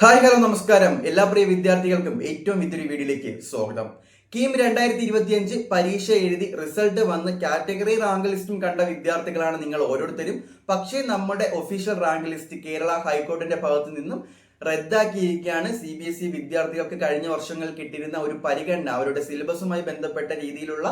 Hi hello നമസ്കാരം. എല്ലാ പ്രിയ വിദ്യാർത്ഥികൾക്കും ഏറ്റവും ഇതൊരു വീഡിയോയിലേക്ക് സ്വാഗതം. കീം രണ്ടായിരത്തി ഇരുപത്തിയഞ്ച് പരീക്ഷ എഴുതി റിസൾട്ട് വന്ന് കാറ്റഗറി റാങ്ക് ലിസ്റ്റും കണ്ട വിദ്യാർത്ഥികളാണ് നിങ്ങൾ ഓരോരുത്തരും. പക്ഷേ നമ്മുടെ ഒഫീഷ്യൽ റാങ്ക് ലിസ്റ്റ് കേരള ഹൈക്കോർട്ടിന്റെ ഭാഗത്തു നിന്നും റദ്ദാക്കിയിരിക്കുകയാണ് സി ബി എസ് ഇ വിദ്യാർത്ഥികൾക്ക് കഴിഞ്ഞ വർഷങ്ങൾ കിട്ടിയിരുന്ന ഒരു പരിഗണന. അവരുടെ സിലബസുമായി ബന്ധപ്പെട്ട രീതിയിലുള്ള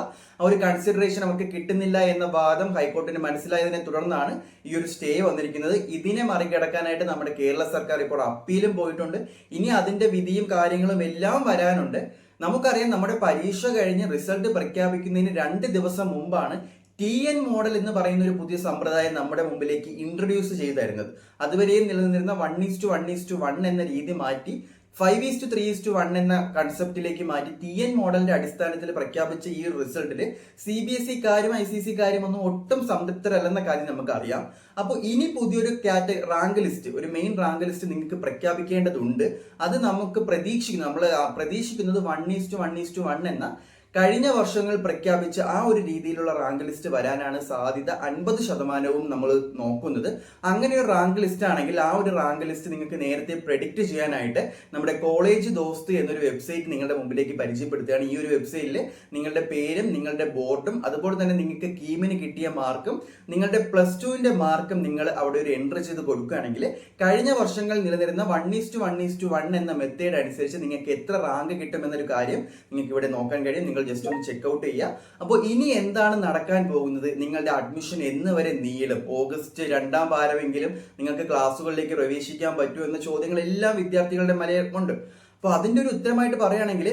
ഒരു കൺസിഡറേഷൻ അവർക്ക് കിട്ടുന്നില്ല എന്ന വാദം ഹൈക്കോടതി മനസ്സിലായതിനെ തുടർന്നാണ് ഈ ഒരു സ്റ്റേ വന്നിരിക്കുന്നത്. ഇതിനെ മറികടക്കാനായിട്ട് നമ്മുടെ കേരള സർക്കാർ ഇപ്പോൾ അപ്പീലും പോയിട്ടുണ്ട്. ഇനി അതിന്റെ വിധിയും കാര്യങ്ങളും എല്ലാം വരാനുണ്ട്. നമുക്കറിയാം നമ്മുടെ പരീക്ഷ കഴിഞ്ഞ് റിസൾട്ട് പ്രഖ്യാപിക്കുന്നതിന് രണ്ട് ദിവസം മുമ്പാണ് ടി എൻ മോഡൽ എന്ന് പറയുന്ന ഒരു പുതിയ സമ്പ്രദായം നമ്മുടെ മുമ്പിലേക്ക് ഇൻട്രൊഡ്യൂസ് ചെയ്തായിരുന്നത് അതുവരെയും നിലനിന്നിരുന്ന one is to one is to one എന്ന രീതി മാറ്റി five is to three is to one എന്ന കൺസെപ്റ്റിലേക്ക് മാറ്റി ടി എൻ മോഡലിന്റെ അടിസ്ഥാനത്തിൽ പ്രഖ്യാപിച്ച ഈ റിസൾട്ടിൽ സി ബി എസ് ഇ കാര്യം ഐ സി സി കാര്യം ഒന്നും ഒട്ടും സംതൃപ്തരല്ലെന്ന കാര്യം നമുക്കറിയാം. അപ്പോൾ ഇനി പുതിയൊരു കാറ്റ റാങ്ക് ലിസ്റ്റ് ഒരു മെയിൻ റാങ്ക് ലിസ്റ്റ് നിങ്ങൾക്ക് പ്രഖ്യാപിക്കേണ്ടതുണ്ട്. അത് നമുക്ക് പ്രതീക്ഷിക്കുന്നു. നമ്മൾ പ്രതീക്ഷിക്കുന്നത് one is to one is to one എന്ന കഴിഞ്ഞ വർഷങ്ങൾ പ്രഖ്യാപിച്ച ആ ഒരു രീതിയിലുള്ള റാങ്ക് ലിസ്റ്റ് വരാനാണ് സാധ്യത. അൻപത് ശതമാനവും നമ്മൾ നോക്കുന്നത്. അങ്ങനെ ഒരു റാങ്ക് ലിസ്റ്റ് ആണെങ്കിൽ ആ ഒരു റാങ്ക് ലിസ്റ്റ് നിങ്ങൾക്ക് നേരത്തെ പ്രഡിക്റ്റ് ചെയ്യാനായിട്ട് നമ്മുടെ കോളേജ് ദോസ്ത് എന്നൊരു വെബ്സൈറ്റ് നിങ്ങളുടെ മുമ്പിലേക്ക് പരിചയപ്പെടുത്തുകയാണ്. ഈ ഒരു വെബ്സൈറ്റിൽ നിങ്ങളുടെ പേരും നിങ്ങളുടെ ബോർഡും അതുപോലെ തന്നെ നിങ്ങൾക്ക് കീമിന് കിട്ടിയ മാർക്കും നിങ്ങളുടെ പ്ലസ് ടുവിന്റെ മാർക്കും നിങ്ങൾ അവിടെ ഒരു എൻട്രി ചെയ്ത് കൊടുക്കുകയാണെങ്കിൽ കഴിഞ്ഞ വർഷങ്ങൾ നിലനിരുന്ന one is to one is to one എന്ന മെത്തേഡ് അനുസരിച്ച് നിങ്ങൾക്ക് എത്ര റാങ്ക് കിട്ടുമെന്നൊരു കാര്യം നിങ്ങൾക്ക് ഇവിടെ നോക്കാൻ കഴിയും. നിങ്ങൾ ജസ്റ്റ് ഒന്ന് ചെക്കൗട്ട് ചെയ്യുക അപ്പോൾ ഇനി എന്താണ് നടക്കാൻ പോകുന്നത്? നിങ്ങളുടെ അഡ്മിഷൻ എന്ന് വരെ നീളും. ഓഗസ്റ്റ് രണ്ടാം വാരമെങ്കിലും നിങ്ങൾക്ക് ക്ലാസ്സുകളിലേക്ക് പ്രവേശിക്കാൻ പറ്റുമോ എന്ന ചോദ്യങ്ങൾ എല്ലാ വിദ്യാർത്ഥികളുടെ മലയുണ്ട് അപ്പോൾ അതിന്റെ ഒരു ഉത്തരമായിട്ട് പറയുകയാണെങ്കിൽ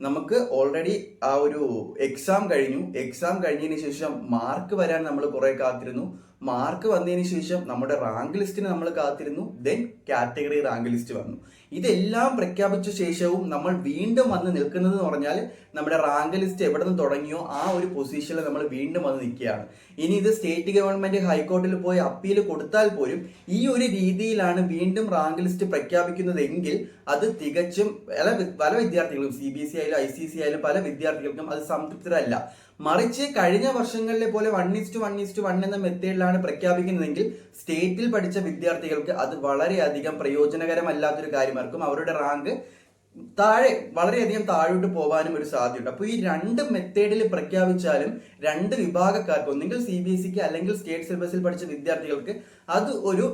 നമുക്ക് ഓൾറെഡി ആ ഒരു എക്സാം കഴിഞ്ഞു. എക്സാം കഴിഞ്ഞതിന് ശേഷം മാർക്ക് വരാൻ നമ്മൾ കുറെ കാത്തിരുന്നു. മാർക്ക് വന്നതിന് ശേഷം നമ്മുടെ റാങ്ക് ലിസ്റ്റിന് നമ്മൾ കാത്തിരുന്നു. ദെൻ കാറ്റഗറി റാങ്ക് ലിസ്റ്റ് വന്നു. ഇതെല്ലാം പ്രഖ്യാപിച്ച ശേഷവും നമ്മൾ വീണ്ടും വന്ന് നിൽക്കുന്നത് എന്ന് പറഞ്ഞാൽ നമ്മുടെ റാങ്ക് ലിസ്റ്റ് എവിടെ നിന്ന് തുടങ്ങിയോ ആ ഒരു പൊസിഷനിൽ നമ്മൾ വീണ്ടും വന്ന് നിൽക്കുകയാണ്. ഇനി ഇത് സ്റ്റേറ്റ് ഗവൺമെന്റ് ഹൈക്കോടതിയിൽ പോയി അപ്പീൽ കൊടുത്താൽ പോലും ഈ ഒരു രീതിയിലാണ് വീണ്ടും റാങ്ക് ലിസ്റ്റ് പ്രഖ്യാപിക്കുന്നത് എങ്കിൽ അത് തികച്ചും പല പല വിദ്യാർത്ഥികളും സി ബി എസ് സി ആയാലും ഐ സി സി ആയാലും പല വിദ്യാർത്ഥികൾക്കും അത് സംതൃപ്തരല്ല. മറിച്ച് കഴിഞ്ഞ വർഷങ്ങളിലെ പോലെ one is to one is to one എന്ന മെത്തേഡിലാണ് പ്രഖ്യാപിക്കുന്നതെങ്കിൽ സ്റ്റേറ്റിൽ പഠിച്ച വിദ്യാർത്ഥികൾക്ക് അത് വളരെയധികം പ്രയോജനകരമല്ലാത്തൊരു കാര്യമായിരിക്കും. അവരുടെ റാങ്ക് താഴെ വളരെയധികം താഴോട്ട് പോകാനും ഒരു സാധ്യതയുണ്ട്. അപ്പോൾ ഈ രണ്ട് മെത്തേഡിൽ പ്രഖ്യാപിച്ചാലും രണ്ട് വിഭാഗക്കാർക്ക് ഒന്നെങ്കിൽ സി ബി എസ് സിക്ക് അല്ലെങ്കിൽ സ്റ്റേറ്റ് സിലബസിൽ പഠിച്ച വിദ്യാർത്ഥികൾക്ക് അത് ഒരു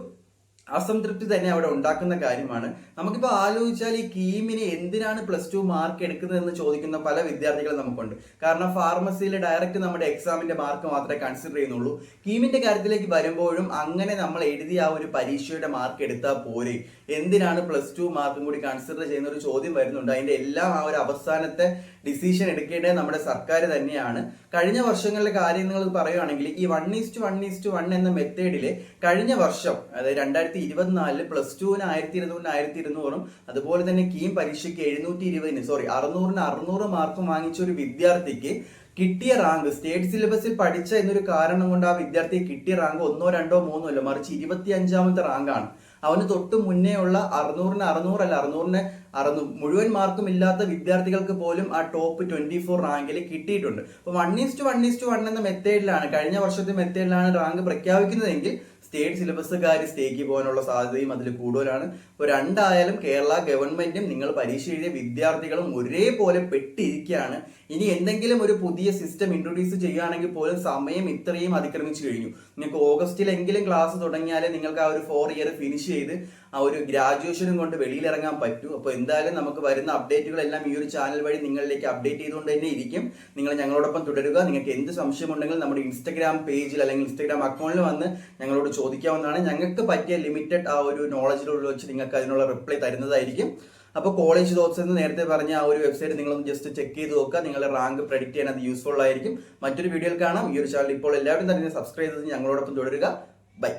അസംതൃപ്തി തന്നെ അവിടെ ഉണ്ടാക്കുന്ന കാര്യമാണ്. നമുക്കിപ്പോൾ ആലോചിച്ചാൽ ഈ കീമിന് എന്തിനാണ് പ്ലസ് ടു മാർക്ക് എടുക്കുന്നതെന്ന് ചോദിക്കുന്ന പല വിദ്യാർത്ഥികളും നമുക്കുണ്ട്. കാരണം ഫാർമസിയിൽ ഡയറക്റ്റ് നമ്മുടെ എക്സാമിന്റെ മാർക്ക് മാത്രമേ കൺസിഡർ ചെയ്യുന്നുള്ളൂ. കീമിന്റെ കാര്യത്തിലേക്ക് വരുമ്പോഴും അങ്ങനെ നമ്മൾ എഴുതിയ ആ ഒരു പരീക്ഷയുടെ മാർക്ക് എടുത്താൽ പോരെ. എന്തിനാണ് പ്ലസ് ടു മാർക്കും കൂടി കൺസിഡർ ചെയ്യുന്ന ഒരു ചോദ്യം വരുന്നുണ്ട്. അതിന്റെ എല്ലാം ആ ഒരു അവസാനത്തെ ഡിസിഷൻ എടുക്കേണ്ടത് നമ്മുടെ സർക്കാർ തന്നെയാണ്. കഴിഞ്ഞ വർഷങ്ങളിലെ കാര്യങ്ങൾ പറയുകയാണെങ്കിൽ ഈ one is to one is to one എന്ന മെത്തേഡിൽ കഴിഞ്ഞ വർഷം അതായത് രണ്ടായിരത്തി ഇരുപത്തിനാലിൽ പ്ലസ് ടുവിന് ആയിരത്തി ഇരുന്നൂറിന് ആയിരത്തി ഇരുന്നൂറും അതുപോലെ തന്നെ കീം പരീക്ഷയ്ക്ക് എഴുന്നൂറ്റി ഇരുപതിന് സോറി അറുന്നൂറിന് അറുന്നൂറ് മാർക്ക് വാങ്ങിച്ച ഒരു വിദ്യാർത്ഥിക്ക് കിട്ടിയ റാങ്ക് സ്റ്റേറ്റ് സിലബസിൽ പഠിച്ച എന്നൊരു കാരണം കൊണ്ട് ആ വിദ്യാർത്ഥിക്ക് കിട്ടിയ റാങ്ക് ഒന്നോ രണ്ടോ മൂന്നോ അല്ല മറിച്ച് ഇരുപത്തി അഞ്ചാമത്തെ റാങ്കാണ് അവന് തൊട്ട് മുന്നേ ഉള്ള അറുന്നൂറിന് അറുന്നൂറല്ല അറുന്നൂറിന് അറുന്നൂ. മുഴുവൻ മാർക്കും ഇല്ലാത്ത വിദ്യാർത്ഥികൾക്ക് പോലും ആ ടോപ്പ് ട്വന്റി ഫോർ റാങ്കിൽ കിട്ടിയിട്ടുണ്ട്. അപ്പൊ വൺ ഈസ്റ്റ് വൺ ഈസ്റ്റ് വൺ എന്ന മെത്തേഡിലാണ് കഴിഞ്ഞ വർഷത്തെ മെത്തേഡിലാണ് റാങ്ക് പ്രഖ്യാപിക്കുന്നതെങ്കിൽ സ്റ്റേറ്റ് സിലബസുകാർ സ്റ്റേക്ക് പോകാനുള്ള സാധ്യതയും അതിൽ കൂടുതലാണ്. ഇപ്പോൾ രണ്ടായാലും കേരള ഗവൺമെന്റും നിങ്ങൾ പരീക്ഷ എഴുതിയ വിദ്യാർത്ഥികളും ഒരേപോലെ പെട്ടിരിക്കുകയാണ്. ഇനി എന്തെങ്കിലും ഒരു പുതിയ സിസ്റ്റം ഇൻട്രൊഡ്യൂസ് ചെയ്യുകയാണെങ്കിൽ പോലും സമയം ഇത്രയും അതിക്രമിച്ചു കഴിഞ്ഞു. നിങ്ങൾക്ക് ഓഗസ്റ്റിലെങ്കിലും ക്ലാസ് തുടങ്ങിയാലേ നിങ്ങൾക്ക് ആ ഒരു ഫോർ ഇയർ ഫിനിഷ് ചെയ്ത് ആ ഒരു ഗ്രാജുവേഷനും കൊണ്ട് വെളിയിലിറങ്ങാൻ പറ്റൂ. അപ്പോൾ എന്തായാലും നമുക്ക് വരുന്ന അപ്ഡേറ്റുകളെല്ലാം ഈ ഒരു ചാനൽ വഴി നിങ്ങളിലേക്ക് അപ്ഡേറ്റ് ചെയ്തുകൊണ്ട് തന്നെ ഇരിക്കും. നിങ്ങൾ ഞങ്ങളോടൊപ്പം തുടരുക. നിങ്ങൾക്ക് എന്ത് സംശയമുണ്ടെങ്കിലും നമ്മുടെ ഇൻസ്റ്റഗ്രാം പേജിൽ അല്ലെങ്കിൽ ഇൻസ്റ്റഗ്രാം അക്കൗണ്ടിൽ വന്ന് ഞങ്ങളോട് ചോദിക്കാവുന്നതാണ്. ഞങ്ങൾക്ക് പറ്റിയ ലിമിറ്റഡ് ആ ഒരു നോളജിലുള്ള വെച്ച് നിങ്ങൾക്ക് അതിനുള്ള റിപ്ലൈ തരുന്നതായിരിക്കും. അപ്പോൾ കോളേജ് ദോസ് എന്ന് നേരത്തെ പറഞ്ഞ ആ ഒരു വെബ്സൈറ്റ് നിങ്ങളൊന്ന് ജസ്റ്റ് ചെക്ക് ചെയ്ത് നോക്കുക. നിങ്ങളുടെ റാങ്ക് പ്രെഡിക്റ്റ് ചെയ്യാൻ അത് യൂസ്ഫുൾ ആയിരിക്കും. മറ്റൊരു വീഡിയോയിൽ കാണാം. ഈ ഒരു ചാനൽ ഇപ്പോൾ എല്ലാവരും തന്നെ സബ്സ്ക്രൈബ് ചെയ്ത് ഞങ്ങളോടൊപ്പം തുടരുക. ബൈ